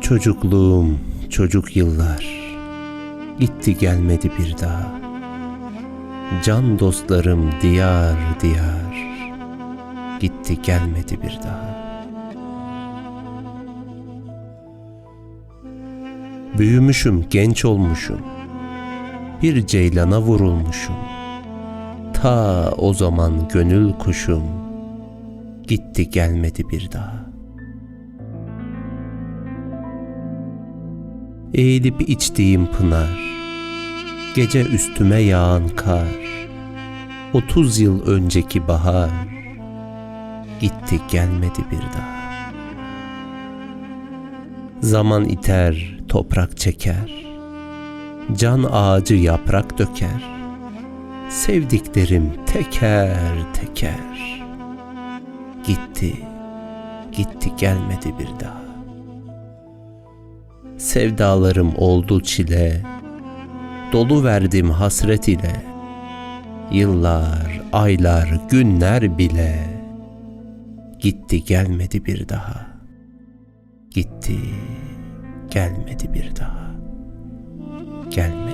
Çocukluğum, çocuk yıllar. Gitti gelmedi bir daha. Can dostlarım diyar diyar. Gitti gelmedi bir daha. Büyümüşüm, genç olmuşum. Bir ceylana vurulmuşum. Ta o zaman gönül kuşum gitti gelmedi bir daha. Eğilip içtiğim pınar, gece üstüme yağan kar, otuz yıl önceki bahar, gitti gelmedi bir daha. Zaman iter, toprak çeker, can ağacı yaprak döker, sevdiklerim teker teker, gitti, gitti gelmedi bir daha. Sevdalarım oldu çile, dolu verdim hasret ile. Yıllar, aylar, günler bile gitti gelmedi bir daha. Gitti, gelmedi bir daha. Gelmedi.